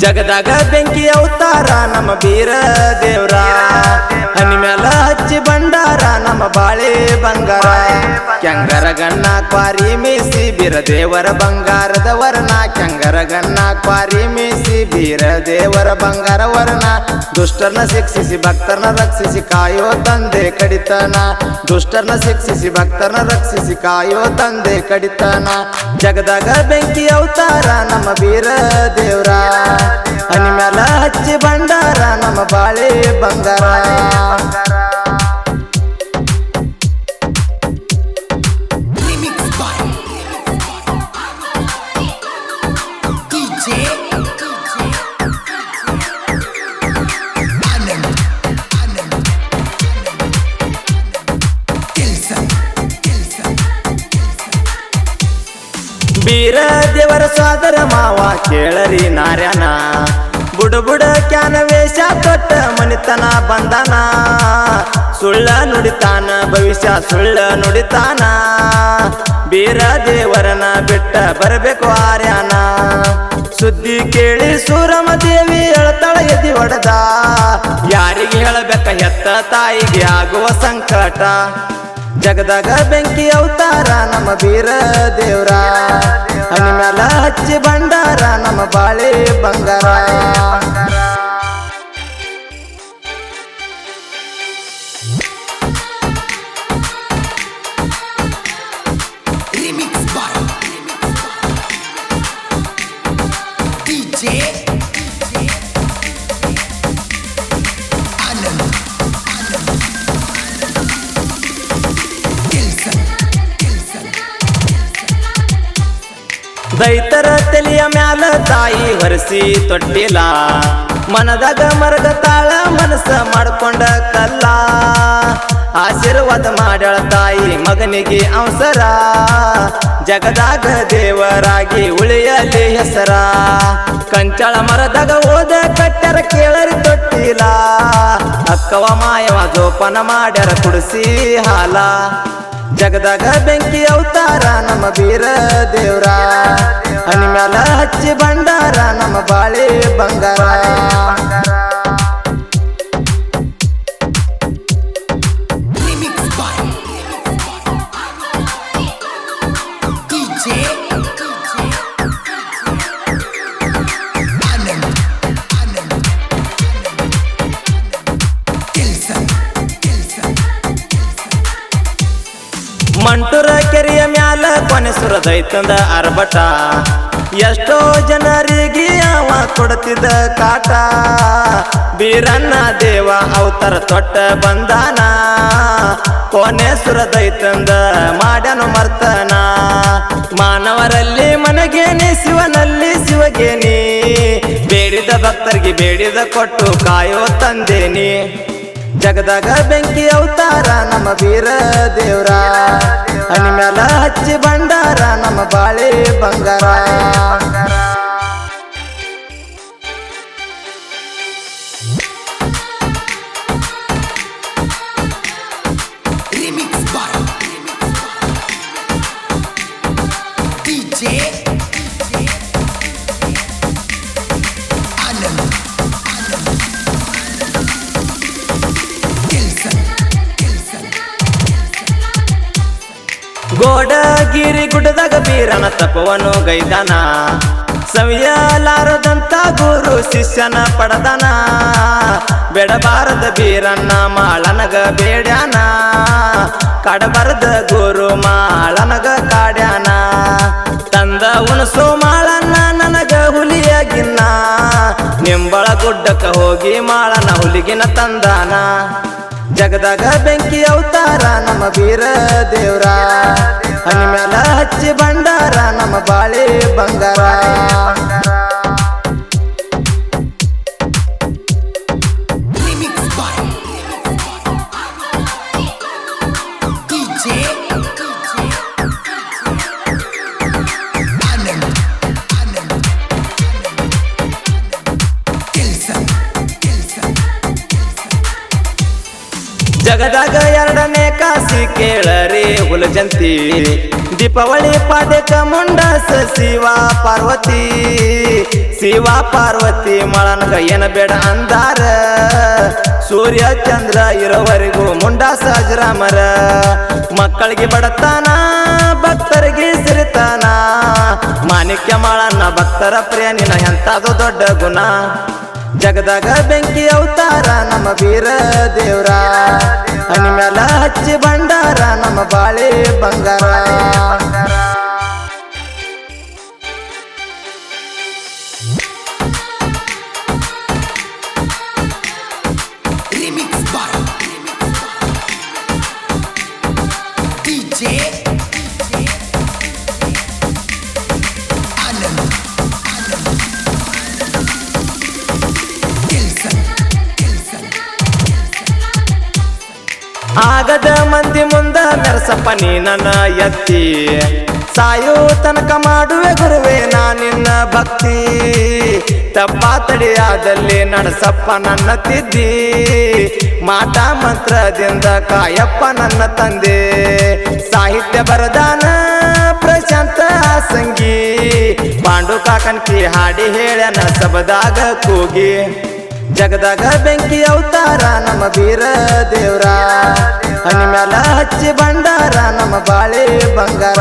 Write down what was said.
ಜಗದಾಗ ಬೆಂಕಿ ಅವತಾರ ನಮ್ಮ ಬೀರ ದೇವ್ರ. ಹನಿ ಮ್ಯಾಲ ಹಚ್ಚಿ ಬಂಡಾರ ನಮ್ಮ ಬಾಳೆ ಬಂಗಾರ. ಕೆಂಗರ ಗಣ್ಣ ಕ್ವಾರಿ ಮೀಸಿ, ಬೀರ ದೇವರ ಬಂಗಾರದ ವರ್ಣ ಕೆಂಗರ ಗಣ್ಣ ಕ್ವಾರಿ ಮೀಸಿ ಬೀರ ದೇವರ ಬಂಗಾರ ವರ್ಣ ದುಷ್ಟರನ್ನ ಶಿಕ್ಷಿಸಿ ಭಕ್ತರನ್ನ ರಕ್ಷಿಸಿ ಕಾಯೋ ತಂದೆ ಕಡಿತನ. ದುಷ್ಟರನ್ನ ಶಿಕ್ಷಿಸಿ ಭಕ್ತರನ್ನ ರಕ್ಷಿಸಿ ಕಾಯೋ ತಂದೆ ಕಡಿತನ. ಜಗದಾಗ ಬೆಂಕಿ ಅವತಾರ ನಮ್ಮ ಬೀರ ದೇವ್ರ. ಅನಿಮಲ ಹಚ್ಚಿ ಬಂಡಾರ ನಮ್ಮ ಬಾಳೆ ಬಂಗಾರ. ಬೀರ ದೇವರ ಸಾದರ ಮಾವ ಕೇಳರಿ ನಾರ್ಯಾನ ಬುಡ ಬುಡ ಕ್ಯಾನ ವೇಷ ತೊಟ್ಟ ಮನಿತನ ಬಂದನ ಸುಳ್ಳ ನುಡಿತಾನ, ಭವಿಷ್ಯ ಸುಳ್ಳ ನುಡಿತಾನ. ಬೀರ ದೇವರನ ಬಿಟ್ಟ ಬರಬೇಕು ಆರ್ಯಾನ ಸುದ್ದಿ ಕೇಳಿ ಸೂರಮ ದೇವಿ ಎಳತಳ ಎದಿ ಹೊಡೆದ. ಯಾರಿಗೆ ಹೇಳಬೇಕ ಎತ್ತ ತಾಯಿಗೆ ಆಗುವ ಸಂಕಟ. ಜಗದಾಗ ಬೆಂಕಿ ಅವತಾರ ನಮ್ಮ ಬೀರ ದೇವ್ರ. ಹಚ್ಚಿ ಬಂಡಾರ ನಮ್ಮ ಬಾಳೆ ಬಂಗಾರ. ದೈತರ ತಲಿಯ ಮ್ಯಾಲ ತಾಯಿ ಹೊರಸಿ ತೊಟ್ಟಿಲ್ಲ ಮನದಾಗ ಮರದ ತಾಳ ಮನಸ್ಸ ಮಾಡ್ಕೊಂಡ ಕಲ್ಲ. ಆಶೀರ್ವಾದ ಮಾಡ್ಯಾಳ ತಾಯಿ ಮಗನಿಗೆ ಅವಸರ. ಜಗದಾಗ ದೇವರಾಗಿ ಉಳಿಯಲಿ ಹೆಸರ. ಕಂಚಳ ಮರದಾಗ ಓದ ಕಟ್ಟರ ಕೇಳರಿ ತೊಟ್ಟಿಲ್ಲ ಅಕ್ಕವ ಮಾಯವ ಜೋಪನ ಮಾಡ್ಯಾರ ಕುಡಿಸಿ ಹಾಲ. ಜಗದಾಗ ಬೆಂಕಿ ಅವತಾರ ನಮ್ಮ ಬೀರ ದೇವ್ರ. ಮ್ಯಾಲ ಹಚ್ಚಿ ಬಂಡಾರ ನಮ್ಮ ಬಾಳೆ ಬಂಗಾರ. ಮಂಟುರ ಕೆರೆಯ ಮ್ಯಾಲ ಕೊನೆ ಸುರದೈತಂದ ಅರ್ಬಟ. ಎಷ್ಟೋ ಜನರಿಗೆ ಅವ ಕೊಡ್ತಿದ್ದ ಕಾಟ. ಬೀರನ್ನ ದೇವ ಅವತರ ತೊಟ್ಟ ಬಂದಾನ. ಕೊನೆ ಸುರದೈತಂದ ಮಾಡನು ಮರ್ತನ. ಮಾನವರಲ್ಲಿ ಮನಗೇನಿ, ಶಿವನಲ್ಲಿ ಶಿವಗೇನಿ. ಬೇಡಿದ ಭಕ್ತರಿಗೆ ಬೇಡಿದ ಕೊಟ್ಟು ಕಾಯೋ ತಂದೇನಿ. ಜಗದಾಗ ಬೆಂಕಿ ಅವತಾರ ನಮ್ಮ ವೀರ ದೇವ್ರ. ಅನಿಮೇಲ ಮ್ಯಾಲ ಹಚ್ಚಿ ಬಂಡಾರ ನಮ್ಮ ಬಾಳೆ ಬಂಗಾರ. ಗೋಡಗಿರಿ ಗುಡ್ಡದಾಗ ಬೀರನ ತಪವನು ಗೈದಾನ. ಸವಿಯಲಾರದಂತ ಗುರು ಶಿಷ್ಯನ ಪಡದನ. ಬೆಡಬಾರದ ಬೀರನ್ನ ಮಾಳನಗ ಬೇಡ್ಯಾನ. ಕಡಬಾರದ ಗುರು ಮಾಳನಗ ಕಾಡ್ಯಾನ. ತಂದ ಉಣಸು ಮಾಳನ್ನ ನನಗ ಹುಲಿಯಾಗಿನ್ನ. ನಿಂಬಳ ಗುಡ್ಡಕ್ಕ ಹೋಗಿ ಮಾಳನ ಹುಲಿಗಿನ ತಂದಾನ. ಜಗದಾಗ ಬೆಂಕಿ ಅವತಾರ ನಮ್ಮ ವೀರ ದೇವ್ರ. ಮ್ಯಾಲ ಹಚ್ಚಿ ಬಂಡಾರ ನಮ್ಮ ಬಾಳೆ ಬಂಗಾರ. ಜಗದಾಗ ಎರಡನೇ ಕಾಸಿ ಕೇಳರಿ ಹುಲಜಂತಿ. ದೀಪಾವಳಿ ಪಾದಕ ಮುಂಡಾಸ ಶಿವ ಪಾರ್ವತಿ. ಶಿವ ಪಾರ್ವತಿ ಮಳನಗ ಏನ ಬೇಡ ಅಂದಾರ. ಸೂರ್ಯ ಚಂದ್ರ ಇರೋವರೆಗೂ ಮುಂಡಾಸ ಅಜರಾಮರ ಮಕ್ಕಳಿಗೆ ಬಡತಾನ, ಭಕ್ತರಿಗೆ ಸಿರಿತಾನ. ಮಾಣಿಕ್ಯ ಮಾಳನ್ನ ಭಕ್ತರ ಪ್ರಿಯ ನಿನ ಎಂತದು ದೊಡ್ಡ ಗುಣ. ಜಗದಾಗ ಬೆಂಕಿ ಅವತಾರ ನಮ್ಮ ವೀರ. ಬಂಡಾರ ನಮ್ಮ ಬಾಳೆ ಬಂಗಾರ. ಆಗದ ಮಂದಿ ಮುಂದ ನರಸಪ್ಪ ನೀ ನನ್ನ ಎತ್ತಿ ಸಾಯೋ ತನಕ ಮಾಡುವೆ ಗುರುವೆ ನಾ ನಿನ್ನ ಭಕ್ತಿ. ತಪ್ಪ ತಡೆಯಾದಲ್ಲಿ ನಡಸಪ್ಪ ನನ್ನ ತಿದ್ದಿ. ಮಾತಾ ಮಂತ್ರದಿಂದ ಕಾಯಪ್ಪ ನನ್ನ ತಂದೆ. ಸಾಹಿತ್ಯ ಬರದಾನ ಪ್ರಶಾಂತ ಸಂಗಿ. ಪಾಂಡು ಕಾಕನ್ಕಿ ಹಾಡಿ ಹೇಳ್ಯಾನ ಸಬದಾಗ ಕೂಗಿ. ಜಗದಾಗ ಬೆಂಕಿ ಅವತಾರ ನಮ್ಮ ವೀರ ದೇವ್ರ. ಬಾಳೆ ಬಂಗಾರ.